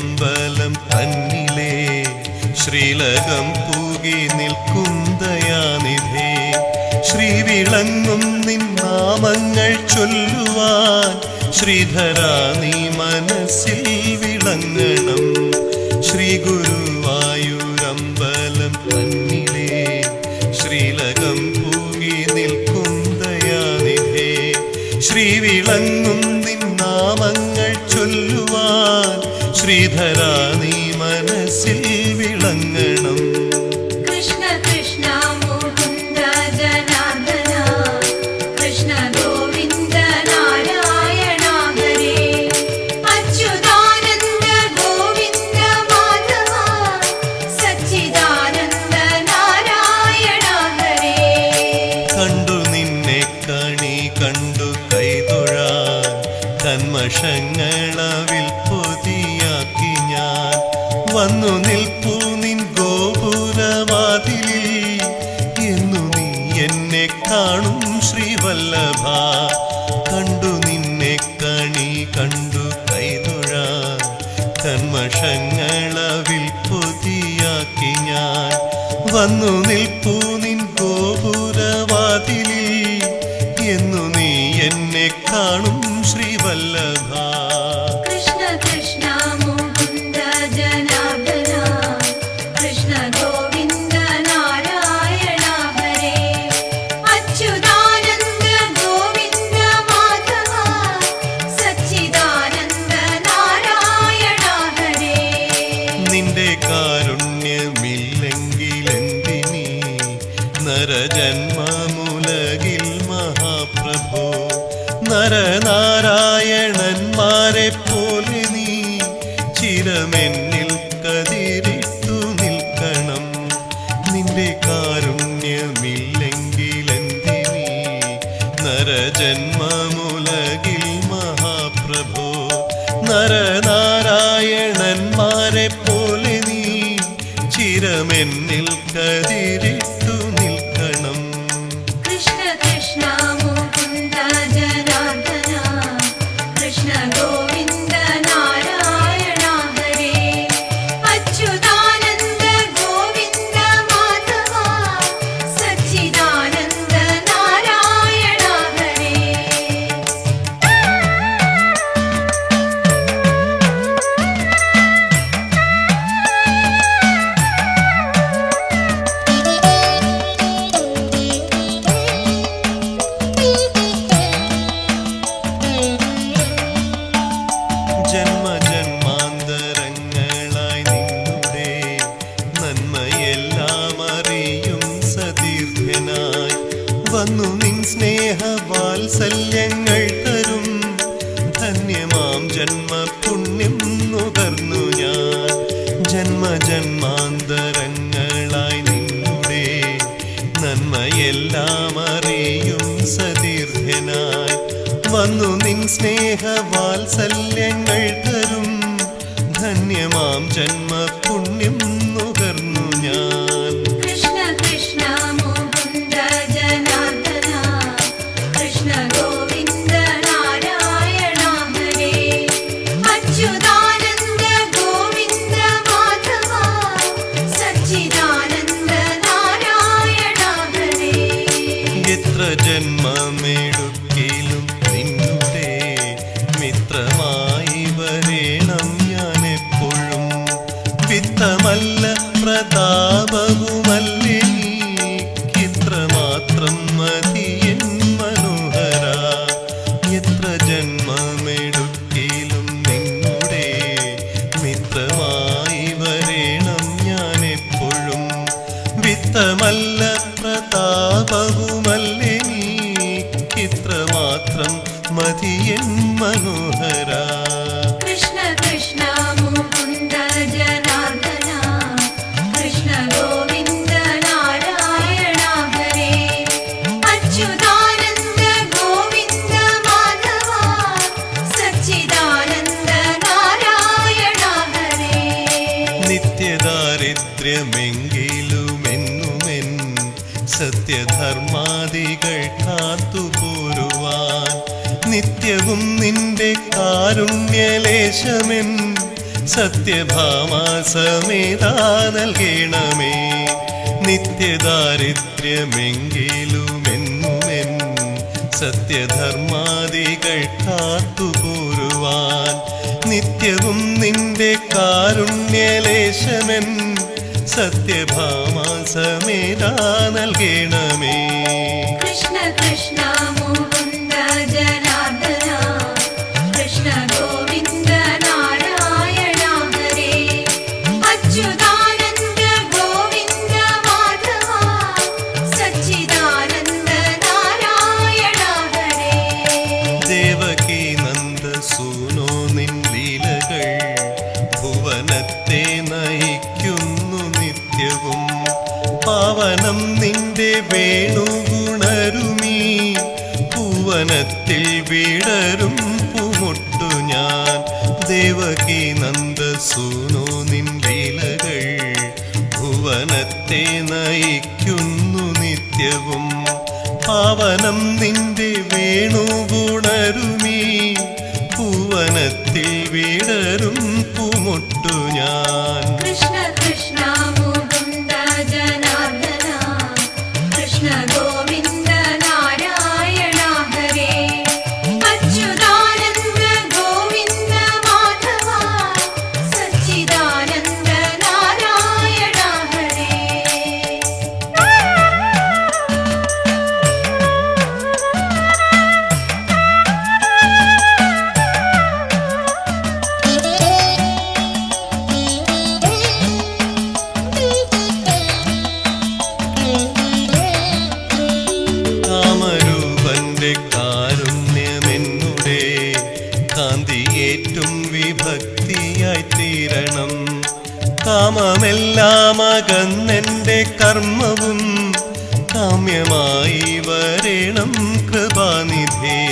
ഗോപുരവാതിലിലമ്പലം തന്നിലേ. ശ്രീലകം പൂകി നിൽക്കും ദയാനിധേ. ശ്രീവിളങ്ങും നിൻ നാമങ്ങൾ ചൊല്ലുവാൻ. ശ്രീധര നീ മനസ്സിൽ വിളങ്ങണം. ശ്രീ ഗുരുവായൂരമ്പലം തന്നിലേ. ശ്രീലകം പൂകി നിൽക്കും ദയാനിധേ. ശ്രീവിളങ്ങും നിൻ നാമങ്ങൾ ശ്രീധര നീ മനസ്സിൽ വിളങ്ങണം. കൃഷ്ണ കൃഷ്ണ മുകുന്ദ ജനാർദ്ദന. കൃഷ്ണ ഗോവിന്ദ നാരായണ ഹരേ അച്യുതാനന്ദ ഗോവിന്ദ മാധവ. സച്ചിദാനന്ദ നാരായണ ഹരേ കണ്ടു നിന്നെ കണി കണ്ടു കൈതൊഴാൻ ഞാൻ വന്നു നിൽപ്പൂ നിൻ ഗോപുരവാതിലിൽ എന്നു നീ എന്നെ കാണും ശ്രീവല്ലഭ. കണ്ടു നിന്നെ കണി കണ്ടു കൈതുഴ. കന്മഷങ്ങളവിൽ പൊതിയാക്കി ഞാൻ. വന്നു നിൽപ്പൂ നിൻ ഗോപുരവാതിലിൽ എന്നു നീ എന്നെ കാണും ശ്രീവല്ലഭ. നിന്റെ കാരുണ്യമില്ലെങ്കിലെന്തിനീ നരജന്മമുലകിൽ മഹാപ്രഭോ നരനാരായണന്മാരെ പോലെ നീ ചിരമെന്നിൽ കതിരിട്ടു നിൽക്കണം. നിന്റെ കാരുണ്യമില്ലെങ്കിലെന്തിനീ നരജന്മമുലകിൽ മഹാപ്രഭോ നരനാരായണന്മാരെ ചിരമെന്നിൽ കതിരിട്ടു നിൽക്കണം. കൃഷ്ണ കൃഷ്ണ മുകുന്ദ ജനാർദ്ദന കൃഷ്ണ വന്നു നിൻ സ്നേഹവാത്സല്യങ്ങൾ തരും. ധന്യമാം ജന്മ പുണ്യം നുകർന്നു ഞാൻ. ജന്മ ജന്മാന്തരങ്ങളായി നിന്നുടെ. നന്മയെല്ലാം അറിയും സതീർത്ഥനായി. വന്നു നിൻ സ്നേഹവാത്സല്യങ്ങൾ തരും. ധന്യമാം ജന്മ പുണ്യം ജന്മമെടുക്കിലും വരേണം ഞാൻ എപ്പോഴും പിത്തമല്ല പ്രതാപവുമല്ലേ നിത്യദാരിദ്ര്യമെങ്കിലുമെന്നുമെൻ സത്യധർമാദികൾ കാത്തുപോരുവാൻ നിത്യവും നിന്റെ കാരുണ്യലേശമെൻ സത്യഭാമാസമേതാ നൽകണമേ. നിത്യദാരിദ്ര്യമെങ്കിലുമെന്നുമെൻ സത്യധർമാദികൾ കാത്തുപോരുവാൻ നിത്യവും നിന്റെ കാരുണ്യലേശമൻ സത്യഭാമാ സമേതാ നൽകണമേ. കൃഷ്ണ കൃഷ്ണ പാവനം നിന്റെ വേണുഗുണരുമീ. പൂവനത്തിൽ വിടരും പൂമുട്ടു ഞാൻ. ദേവകി നന്ദ സൂനോ നിൻ ലീലകൾ. ഭുവനത്തെ നയിക്കുന്നു നിത്യവും. പാവനം നിന്റെ വേണുഗുണരുമീ. പൂവനത്തിൽ വിടരും പൂമുട്ടു ഞാൻ. കൃഷ്ണ കാന്തിയേറ്റും വിഭക്തിയായി തീരണം. കാമമെല്ലാം അകന്നെന്റെ കർമ്മവും കാമ്യമായി വരണം കൃപാനിധി.